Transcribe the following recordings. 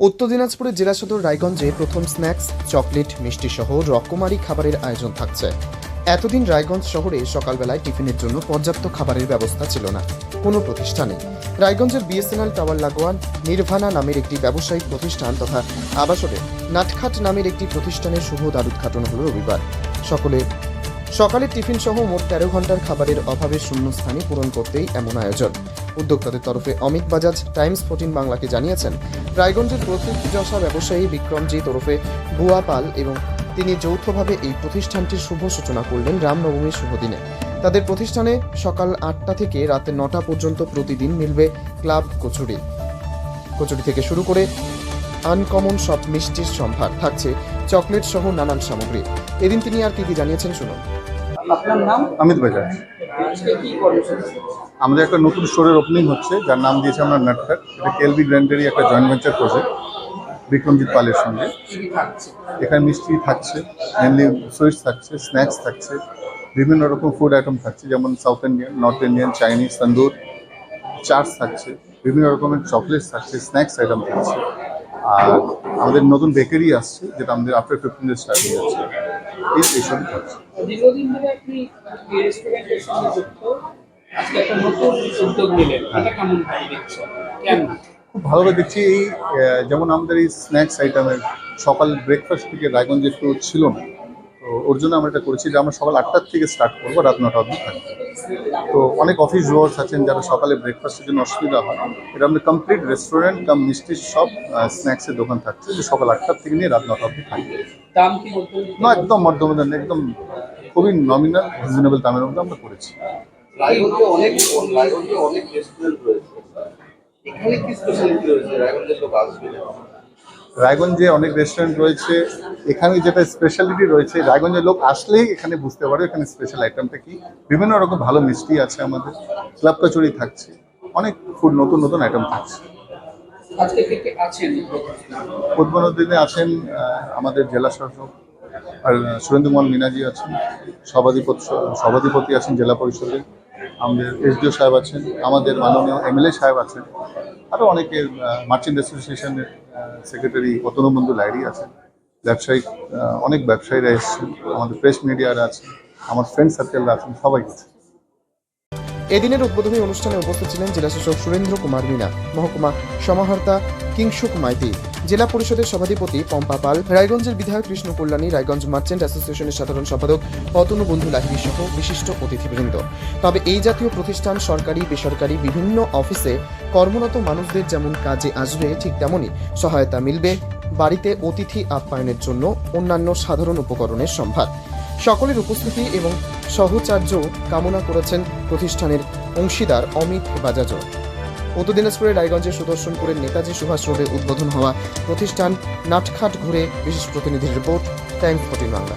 উত্তর দিনাজপুরের জেলা সদর রায়গঞ্জে প্রথম স্ন্যাক্স, চকলেট, মিষ্টি সহ রকমারি খাবারের আয়োজন থাকছে। এতদিন রায়গঞ্জ শহরে সকালবেলায় টিফিনের জন্য পর্যাপ্ত খাবারের ব্যবস্থা ছিল না। কোনো প্রতিষ্ঠানে। রায়গঞ্জের বিএসএনএল টাওয়ার লাগোয়ান, নির্ভানা নামের একটি ব্যবসায়িক প্রতিষ্ঠান তথা আবাসনে নাটখাট নামের একটি প্রতিষ্ঠানের শুভ দ্বারুদ্ঘাটন হল রবিবার। সকলে সকালের টিফিন সহ মোট তেরো ঘণ্টার খাবারের অভাবে শূন্যস্থানে পূরণ করতেই এমন আয়োজন। উদ্যোক্তাদের তরফে অমিত বাজাজ, টাইমস ফোর্টিন বাংলাকে জানিয়েছেন, রায়গঞ্জের প্রথিতযশা ব্যবসায়ী বিক্রমজি তরফে বুয়া পাল এবং তিনি যৌথভাবে এই প্রতিষ্ঠানটির শুভ সূচনা করলেন রামনবমীর শুভ দিনে। তাদের প্রতিষ্ঠানে সকাল আটটা থেকে রাতে নটা পর্যন্ত প্রতিদিন মিলবে ক্লাব কচুরি। কচুরি থেকে শুরু করে আনকমন সব মিষ্টির সম্ভার থাকছে চকলেট সহ নানান সামগ্রী। এদিন তিনি আর কি কি জানিয়েছেন শুনুন। অমিত বাজার আমাদের একটা নতুন স্টোরের ওপেনিং হচ্ছে যার নাম দিয়েছে আমরা নাটকাট এটা কেলবি ব্র্যান্ডেরই একটা জয়েন্ট ভেঞ্চার প্রজেক্ট বিক্রমজিৎ পালের সঙ্গে। এখানে মিষ্টি থাকছে মেনলি সুইটস থাকছে স্ন্যাক্স থাকছে বিভিন্ন রকম ফুড আইটেম থাকছে যেমন South Indian North Indian Chinese tandoor chaats থাকছে বিভিন্ন রকমের চকলেটস থাকছে স্ন্যাক্স আইটেম থাকছে। আর আমাদের নতুন বেকারি আসছে যেটা আমাদের আফটার ফিফটিন ডেজ স্টার্ট হয়ে যাচ্ছে। এই এইসবই থাকছে দীর্ঘদিন ধরে আপনি এই রেস্টুরেন্টের সঙ্গে যুক্ত। আজকে একটা নতুন উদ্যোগ নিলেন। এটা কেমন ভালো দেখছে কেন খুব ভালোভাবে দেখছি এই যেমন আমাদের এই স্ন্যাক্স আইটেমের সকাল ব্রেকফাস্ট থেকে রায়গঞ্জে একটু ছিল না তো ওর জন্য আমরা এটা করেছি যে আমরা সকাল আটটার থেকে স্টার্ট করব রাত নটা অব্দি থাকবে। তো অনেক অফিস গোয়ার্স আছেন যারা সকালে ব্রেকফাস্টের জন্য অসুবিধা হয়। এটা আমাদের কমপ্লিট রেস্টুরেন্ট কাম মিষ্টির সব স্ন্যাক্সের দোকান থাকছে। যে সকাল আটটার থেকে নিয়ে রাত নটা অবধি থাকবে দাম কি বলতে না একদম মধ্যমদান একদম খুবই নমিনাল রিজনেবল দামের মধ্যে আমরা করেছি। অনেক রায়গঞ্জে অনেক রেস্টুরেন্ট রয়েছে। এখানে কি স্পেশালিটি রয়েছে রায়গঞ্জের লোক আসবে না রায়গঞ্জে অনেক রেস্টুরেন্ট রয়েছে। এখানে যেটা স্পেশালিটি রয়েছে রায়গঞ্জের লোক আসলেই এখানে বুঝতে পারবে এখানে স্পেশাল আইটেমটা কি। বিভিন্ন রকম ভালো মিষ্টি আছে আমাদের। ক্লাব কচুরি থাকছে। অনেক ফুড নতুন নতুন আইটেম থাকছে। উদ্বোধন দিনে আছেন আমাদের জেলা শাসক আর সুরেন্দ্রমোহন মিনাজি আছেন সভাধিপতি সভাধিপতি আছেন জেলা পরিষদের। আমাদের এসডিও সাহেব আছেন, আমাদের মাননীয় এমএলএ সাহেব আছেন আরও অনেকে মার্চেন্ট অ্যাসোসিয়েশনের সেক্রেটারি অতনুবন্ধু লাইরি আছেন ব্যবসায়িক অনেক ব্যবসায়ীরা এসেছেন, আমাদের প্রেস মিডিয়ারা আছেন, আমার ফ্রেন্ড সার্কেলরা আছেন, সবাই আছে এদিনের উদ্বোধনী অনুষ্ঠানে উপস্থিত ছিলেন জেলাশাসক সুরেন্দ্র কুমার মিনা মহকুমা সমাহর্তা কিংসুক মাইতি জেলা পরিষদের সভাধিপতি পম্পা পাল, রায়গঞ্জের বিধায়ক কৃষ্ণ কল্যাণী, রায়গঞ্জ মার্চেন্ট অ্যাসোসিয়েশনের সাধারণ সম্পাদক অতনু বন্ধু লাহিড়ী সহ বিশিষ্ট অতিথিবৃন্দ। তবে এই জাতীয় প্রতিষ্ঠান সরকারি, বেসরকারি বিভিন্ন অফিসে কর্মরত মানুষদের যেমন কাজে আসবে, ঠিক তেমনই সহায়তা মিলবে বাড়িতে অতিথি আপ্যায়নের জন্য অন্যান্য সাধারণ উপকরণের সম্ভার। সকলের উপস্থিতি এবং সহচার্য কামনা করেছেন প্রতিষ্ঠানের অংশীদার অমিত বাজাজ উত্তর দিনাজপুরের রায়গঞ্জের সুদর্শনপুরের নেতাজি সুভাষ রোডে উদ্বোধন হওয়া প্রতিষ্ঠান নাটখাট ঘুরে বিশেষ প্রতিনিধির রিপোর্ট টাইম ফোর্টিন বাংলা।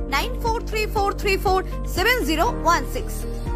9434347016.